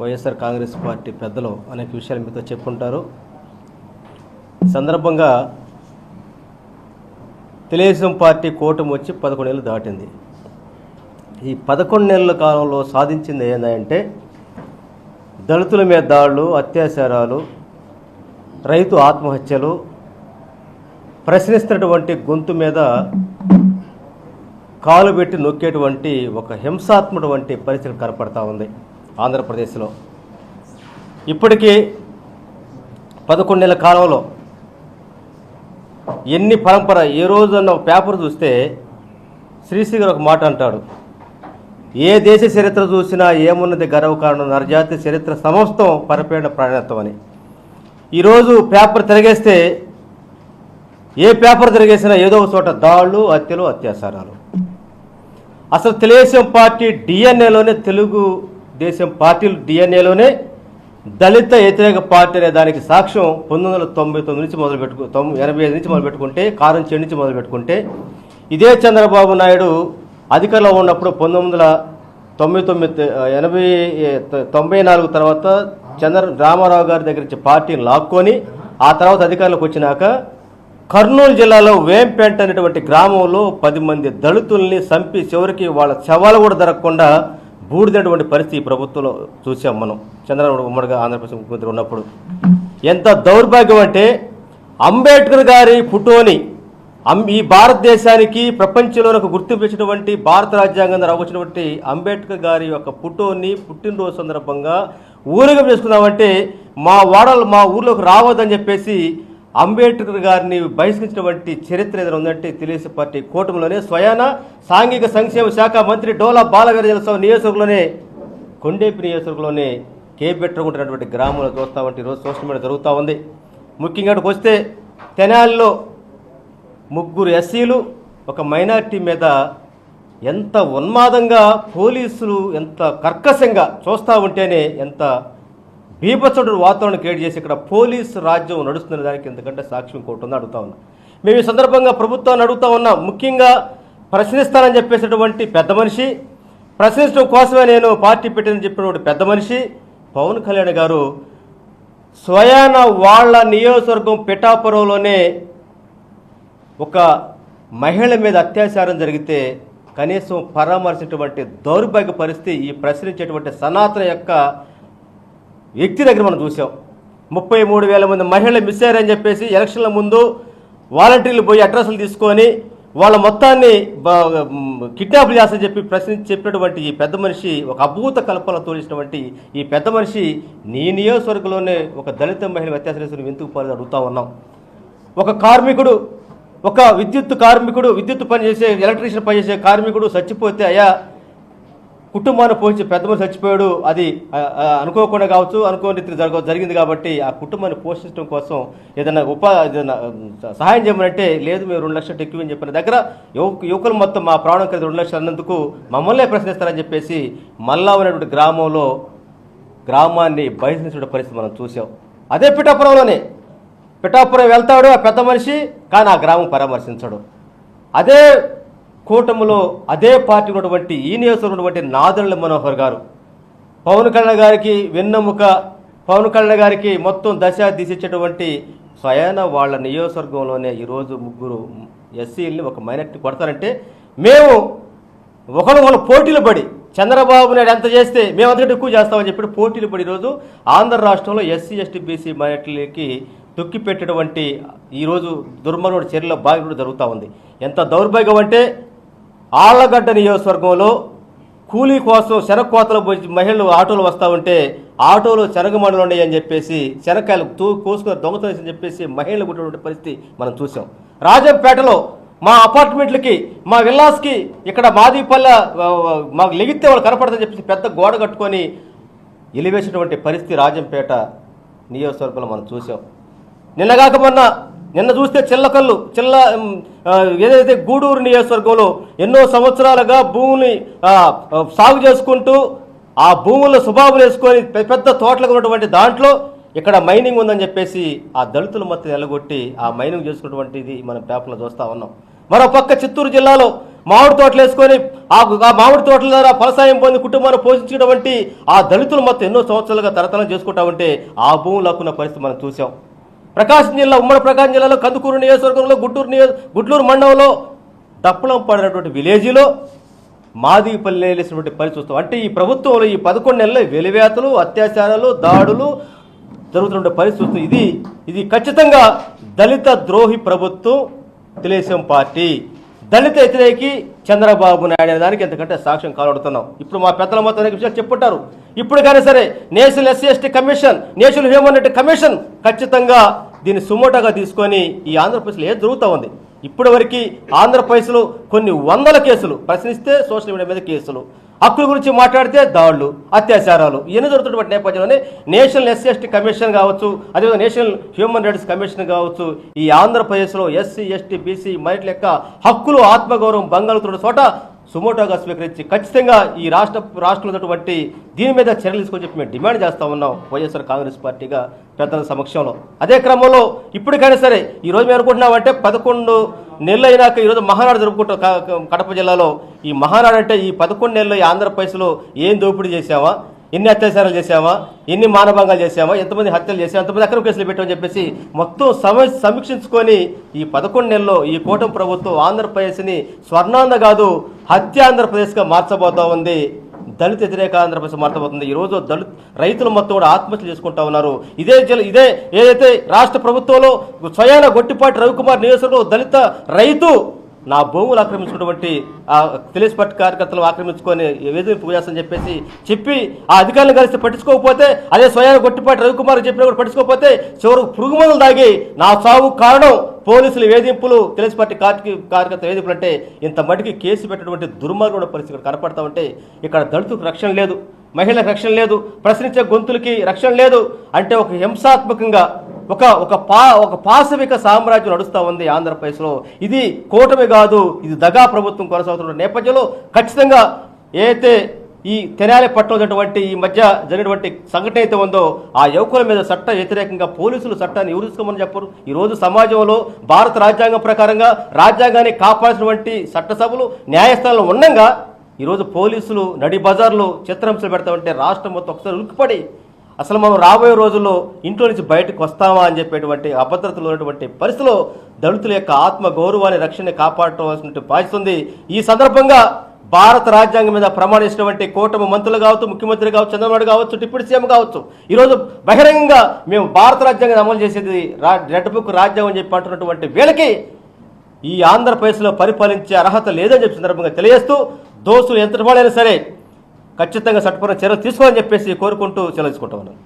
YSR Congress party పెద్దలు అనేక విషయాలు మీతో చెప్పుంటారు సందర్భంగా తెలుగుదేశం పార్టీ కూటమి వచ్చి పదకొండు నెలలు దాటింది. ఈ పదకొండు నెలల కాలంలో సాధించింది ఏంటంటే దళితుల మీద దాడులు అత్యాచారాలు రైతు ఆత్మహత్యలు ప్రశ్నిస్తున్నటువంటి గొంతు మీద కాలు పెట్టి నొక్కేటువంటి ఒక హింసాత్మకటువంటి పరిస్థితి కనపడతా ఉంది. ఆంధ్రప్రదేశ్లో. ఇప్పటికీ పదకొండు నెలల కాలంలో ఎన్ని పరంపర ఏ రోజున్న పేపర్ చూస్తే శ్రీశ్రీ గారు ఒక మాట అంటాడు. ఏ దేశ చరిత్ర చూసినా ఏమున్నది గర్వకారణం? నరజాతి చరిత్ర సమస్తం పరపేణ ప్రాణత్వం అని. ఈరోజు పేపర్ తిరగేస్తే ఏ పేపర్ తిరిగేసినా ఏదో ఒక చోట దాళ్ళు హత్యలు అత్యాచారాలు. అసలు తెలుగుదేశం పార్టీ డిఎన్ఏలోనే తెలుగు దేశం పార్టీలు డిఎన్ఏలోనే దళిత వ్యతిరేక పార్టీ అనే దానికి సాక్ష్యం పంతొమ్మిది వందల తొంభై తొమ్మిది నుంచి మొదలు పెట్టుకు తొంభై ఎనభై ఐదు నుంచి మొదలు పెట్టుకుంటే కారం చెడు నుంచి మొదలు పెట్టుకుంటే ఇదే చంద్రబాబు నాయుడు అధికారంలో ఉన్నప్పుడు పంతొమ్మిది వందల తొంభై తొమ్మిది ఎనభై తొంభై నాలుగు తర్వాత చంద్ర రామారావు గారి దగ్గర నుంచి పార్టీని లాక్కొని ఆ తర్వాత అధికారంలోకి వచ్చినాక కర్నూలు జిల్లాలో వేంపేంట అనేటువంటి గ్రామంలో పది మంది దళితుల్ని చంపి చివరికి వాళ్ళ శవాలు కూడా దొరకకుండా బూడిదటువంటి పరిస్థితి ప్రభుత్వంలో చూసాం మనం. చంద్రబాబు ఉమ్మడిగా ఆంధ్రప్రదేశ్ ముఖ్యమంత్రి ఉన్నప్పుడు. ఎంత దౌర్భాగ్యం అంటే అంబేద్కర్ గారి ఫోటోని ఈ భారతదేశానికి ప్రపంచంలో ఒక గుర్తింపు ఇచ్చినటువంటి భారత రాజ్యాంగం రావచ్చినటువంటి అంబేద్కర్ గారి యొక్క ఫోటోని పుట్టినరోజు సందర్భంగా ఊరిగా చేసుకున్నామంటే మా వాడలు మా ఊర్లోకి రావద్దని చెప్పేసి అంబేద్కర్ గారిని బహిష్కరించినటువంటి చరిత్ర ఏదైనా ఉందంటే తెలుగుదేశం పార్టీ కూటమిలోనే స్వయాన సాంఘిక సంక్షేమ శాఖ మంత్రి డోలా బాలవీరజలరావు నియోజకవర్గంలోనే కొండేపి నియోజకవర్గంలోనే కేబెట్టుకుంటున్నటువంటి గ్రామంలో చూస్తామంటే ఈరోజు సోషల్ మీడియా జరుగుతూ ఉంది. ముఖ్యంగా వస్తే తెనాలిలో ముగ్గురు ఎస్సీలు ఒక మైనారిటీ మీద ఎంత ఉన్మాదంగా పోలీసులు ఎంత కర్కశంగా చూస్తూ ఉంటేనే ఎంత బీభత్సడు వాతావరణం క్రియేట్ చేసి ఇక్కడ పోలీసు రాజ్యం నడుస్తున్న దానికి ఎందుకంటే సాక్ష్యం ఇంకోటి ఉంది అడుగుతా ఉన్నా. మేము ఈ సందర్భంగా ప్రభుత్వాన్ని అడుగుతా ఉన్నాం ముఖ్యంగా ప్రశ్నిస్తానని చెప్పేసినటువంటి పెద్ద మనిషి ప్రశ్నించడం కోసమే నేను పార్టీ పెట్టినని చెప్పినటువంటి పెద్ద మనిషి పవన్ కళ్యాణ్ గారు స్వయాన వాళ్ళ నియోజకవర్గం పిఠాపురంలోనే ఒక మహిళ మీద అత్యాచారం జరిగితే కనీసం పరామర్శించినటువంటి దౌర్భాగ్య పరిస్థితి ఈ ప్రశ్నించేటువంటి సనాతన యొక్క వ్యక్తి దగ్గర మనం చూసాం. ముప్పై మూడు వేల మంది మహిళలు మిస్ అయ్యారని చెప్పేసి ఎలక్షన్ల ముందు వాలంటీర్లు పోయి అడ్రస్లు తీసుకొని వాళ్ళ మొత్తాన్ని కిడ్నాప్ చేస్తారని చెప్పి ప్రశ్నించి చెప్పినటువంటి ఈ పెద్ద మనిషి ఒక అభూత కల్పన తోలిసినటువంటి ఈ పెద్ద మనిషి నీ నియోజకవర్గంలోనే ఒక దళిత మహిళ అత్యాచారం వెంతుకు పోలేదు అడుగుతా ఉన్నాం. ఒక కార్మికుడు ఒక విద్యుత్ కార్మికుడు విద్యుత్ పనిచేసే ఎలక్ట్రీషియన్ పనిచేసే కార్మికుడు చచ్చిపోతే అయ్యా కుటుంబాన్ని పోషించి పెద్ద మనిషి చచ్చిపోయాడు అది అనుకోకుండా కావచ్చు అనుకోని జరగ జరిగింది కాబట్టి ఆ కుటుంబాన్ని పోషించడం కోసం ఏదైనా ఉపా ఏదైనా సహాయం చేయమనంటే లేదు మేము రెండు లక్షలు ఎక్కువ అని చెప్పిన దగ్గర యువకు యువకులు మొత్తం మా ప్రాణం కలిసి రెండు లక్షలు అన్నందుకు మమ్మల్నే ప్రశ్నిస్తారని చెప్పేసి మల్లా అనేటువంటి గ్రామంలో గ్రామాన్ని బహిష్కరించిన పరిస్థితి మనం చూసాం అదే పిఠాపురంలోనే. పిఠాపురం వెళ్తాడు ఆ పెద్ద మనిషి కానీ ఆ గ్రామం పరామర్శించడు. అదే కూటమిలో అదే పార్టీ ఉన్నటువంటి ఈ నియోజకవర్గం ఉన్నటువంటి నాదెళ్ళ మనోహర్ గారు. పవన్ కళ్యాణ్ గారికి వెన్నెముక పవన్ కళ్యాణ్ గారికి మొత్తం దశ దిశించేటువంటి స్వయాన వాళ్ళ నియోజకవర్గంలోనే ఈరోజు ముగ్గురు ఎస్సీల్ని ఒక మైనార్టీ కొడతారంటే మేము ఒకరు ఒకరు పోటీలు పడి చంద్రబాబు నాయుడు ఎంత చేస్తే మేము అంతకంటే ఎక్కువ చేస్తామని చెప్పి పోటీలు పడి ఈరోజు ఆంధ్ర రాష్ట్రంలో ఎస్సీ ఎస్టీ బీసీ మైనార్టీలకి తొక్కి పెట్టేటువంటి ఈరోజు దుర్మరుడు చర్యలో భాగంగా జరుగుతూ ఉంది. ఎంత దౌర్భాగ్యం అంటే ఆళ్ళగడ్డ నియోజకవర్గంలో కూలీ కోసం శనగ కోతలు పోయి మహిళలు ఆటోలు వస్తూ ఉంటే ఆటోలో శనగ మండలు ఉన్నాయి అని చెప్పేసి శనక్కాయలు తూ కోసుకొని దొంగతని అని చెప్పేసి మహిళలు కొట్టినటువంటి పరిస్థితి మనం చూసాం. రాజంపేటలో మా అపార్ట్మెంట్లకి మా విల్లాస్కి ఇక్కడ మాదిపల్లె మాకు లెగితే వాళ్ళు కనపడదని చెప్పేసి పెద్ద గోడ కట్టుకొని ఎలివేసినటువంటి పరిస్థితి రాజంపేట నియోజకవర్గంలో మనం చూసాం. నిన్నగాక మొన్న నిన్న చూస్తే చిల్లకల్లు చిల్ల ఏదైతే గూడూరు నియోజకవర్గంలో ఎన్నో సంవత్సరాలుగా భూమిని సాగు చేసుకుంటూ ఆ భూముల్లో సుబాబులు వేసుకొని పెద్ద తోటలకు ఉన్నటువంటి దాంట్లో ఇక్కడ మైనింగ్ ఉందని చెప్పేసి ఆ దళితుల మొత్తం ఎలగొట్టి ఆ మైనింగ్ చేసుకున్నటువంటిది మనం పేపర్లో చూస్తూ ఉన్నాం. మరో పక్క చిత్తూరు జిల్లాలో మామిడి తోటలు వేసుకొని ఆ మామిడి తోటల ద్వారా ఫలసాయం పొంది కుటుంబాన్ని పోషించినటువంటి ఆ దళితులు మొత్తం ఎన్నో సంవత్సరాలుగా తరతరం చేసుకుంటా ఉంటే ఆ భూములు లాక్కున్న పరిస్థితి మనం చూసాం. ప్రకాశం జిల్లా ఉమ్మడి ప్రకాశం జిల్లాలో కందుకూరు నియోజకవర్గంలో గుంటూరు నియోజ గుడ్లూరు మండలంలో దప్పలం పడినటువంటి విలేజీలో మాదిపల్లి లేసినటువంటి పని చూస్తాం అంటే ఈ ప్రభుత్వంలో ఈ పదకొండు నెలల వెలివేతలు అత్యాచారాలు దాడులు జరుగుతున్న పరిస్థితి. ఇది ఇది ఖచ్చితంగా దళిత ద్రోహి ప్రభుత్వం తెలుగుదేశం పార్టీ. దళిత వ్యతిరేకి చంద్రబాబు నాయుడు అనే దానికి ఎంతకంటే సాక్ష్యం కాలడుతున్నాం. ఇప్పుడు మా పెద్దల మొత్తం అనేక విషయాలు చెప్పుంటారు. ఇప్పుడు కానీ సరే national SC ST commission national human commission ఖచ్చితంగా దీన్ని సుమోటోగా తీసుకొని ఈ ఆంధ్రప్రదేశ్లో ఏం జరుగుతూ ఉంది? ఇప్పటి వరకు ఆంధ్రప్రదేశ్లో కొన్ని వందల కేసులు ప్రశ్నిస్తే సోషల్ మీడియా మీద కేసులు. హక్కుల గురించి మాట్లాడితే దాడులు అత్యాచారాలు. ఇవన్నీ జరుగుతున్నటువంటి నేపథ్యంలోనే నేషనల్ ఎస్సీ ఎస్టీ కమిషన్ కావచ్చు అదేవిధంగా నేషనల్ హ్యూమన్ రైట్స్ కమిషన్ కావచ్చు ఈ ఆంధ్రప్రదేశ్లో ఎస్సీ ఎస్టీ బీసీ మైట్ల యొక్క హక్కులు ఆత్మగౌరవం భంగాలుతున్న చోట సుమోటోగా స్వీకరించి ఖచ్చితంగా ఈ రాష్ట్ర రాష్ట్రంలో ఉన్నటువంటి దీని మీద చర్యలు తీసుకొని చెప్పి మేము డిమాండ్ చేస్తా ఉన్నాం. వైఎస్ఆర్ కాంగ్రెస్ పార్టీగా పెద్దల సమక్షంలో. అదే క్రమంలో ఇప్పటికైనా సరే ఈరోజు మేము అనుకుంటున్నామంటే పదకొండు నెలలు అయినాక ఈరోజు మహానాడు జరుపుకుంటాం కడప జిల్లాలో. ఈ మహానాడు అంటే ఈ పదకొండు నెలలు ఈ ఆంధ్రప్రదేశ్లో ఏం దోపిడీ చేశామా ఎన్ని అత్యాచారాలు చేశామా ఎన్ని మానభంగాలు చేశామా ఎంతమంది హత్యలు చేశామా ఎంతమంది అక్రమ కేసులు పెట్టామని చెప్పేసి మొత్తం సమ సమీక్షించుకొని ఈ పదకొండు నెలల్లో ఈ కూటమి ప్రభుత్వం ఆంధ్రప్రదేశ్ని స్వర్ణాంధ కాదు హత్య ఆంధ్రప్రదేశ్గా మార్చబోతా ఉంది. దళిత వ్యతిరేక ఆంధ్రప్రదేశ్ మార్చబోతుంది ఈ రోజు దళిత రైతులు మొత్తం కూడా ఆత్మహత్య చేసుకుంటా ఉన్నారు. ఇదే జల ఇదే ఏదైతే రాష్ట్ర ప్రభుత్వంలో స్వయాన గొట్టిపాటి రవికుమార్ నియోజకవర్గంలో దళిత రైతు నా భూములు ఆక్రమించుకున్నటువంటి ఆ తెలిసి పట్టు కార్యకర్తలు ఆక్రమించుకొని వేధింపు చేస్తామని చెప్పేసి చెప్పి ఆ అధికారులు కలిసి పట్టించుకోకపోతే అదే స్వయాన గొట్టిపాటి రవికుమార్ చెప్పిన కూడా పట్టించుకోకపోతే చివరకు పురుగు మందులు దాగి నా సాగు కారణం పోలీసులు వేధింపులు తెలుగు పార్టీ కార్కి కార్యకర్త వేధింపులు అంటే ఇంత మటుకి కేసు పెట్టినటువంటి దుర్మార్గుడు పరిస్థితి కనపడతా ఉంటే ఇక్కడ దళితులకు రక్షణ లేదు మహిళలకు రక్షణ లేదు ప్రశ్నించే గొంతులకి రక్షణ లేదు అంటే ఒక హింసాత్మకంగా ఒక ఒక పా ఒక పాశవిక సామ్రాజ్యం నడుస్తూ ఉంది ఆంధ్రప్రదేశ్లో. ఇది కూటమి కాదు ఇది దగా ప్రభుత్వం కొనసాగుతున్న నేపథ్యంలో ఖచ్చితంగా ఏతే ఈ తెనాలి పట్టున్నటువంటి ఈ మధ్య జరిగినటువంటి సంఘటన అయితే ఉందో ఆ యువకుల మీద చట్ట వ్యతిరేకంగా పోలీసులు చట్టాన్ని ఎవరుసుకోమని చెప్పరు. ఈరోజు సమాజంలో భారత రాజ్యాంగం ప్రకారంగా రాజ్యాంగాన్ని కాపాడాల్సినటువంటి చట్టసభలు న్యాయస్థానాలు ఉండగా ఈరోజు పోలీసులు నడి బజార్లో చిత్రహింసలు పెడతామంటే రాష్ట్రం మొత్తం ఒకసారి ఉలిక్కిపడి అసలు మనం రాబోయే రోజుల్లో ఇంట్లో నుంచి బయటకు వస్తామా అని చెప్పేటువంటి అభద్రతలు ఉన్నటువంటి పరిస్థితిలో దళితుల యొక్క ఆత్మ గౌరవాన్ని రక్షణ కాపాడవలసినటువంటి బాధ్యత ఉంది. ఈ సందర్భంగా భారత రాజ్యాంగం మీద ప్రమాణించినటువంటి కూటమి మంత్రులు కావచ్చు ముఖ్యమంత్రి కావచ్చు చంద్రబాబు కావచ్చు డిప్యూటీ సీఎం కావచ్చు ఈరోజు బహిరంగంగా మేము భారత రాజ్యాంగం అమలు చేసేది రా రెడ్ బుక్ రాజ్యాంగం అని చెప్పి అంటున్నటువంటి వీళ్ళకి ఈ ఆంధ్రప్రదేశ్లో పరిపాలించే అర్హత లేదని చెప్పి సందర్భంగా తెలియజేస్తూ దోషులు ఎంత వాళ్ళైనా సరే ఖచ్చితంగా చట్టపరమైన చర్యలు తీసుకోవాలని చెప్పేసి కోరుకుంటూ చెల్లించుకుంటా ఉన్నాను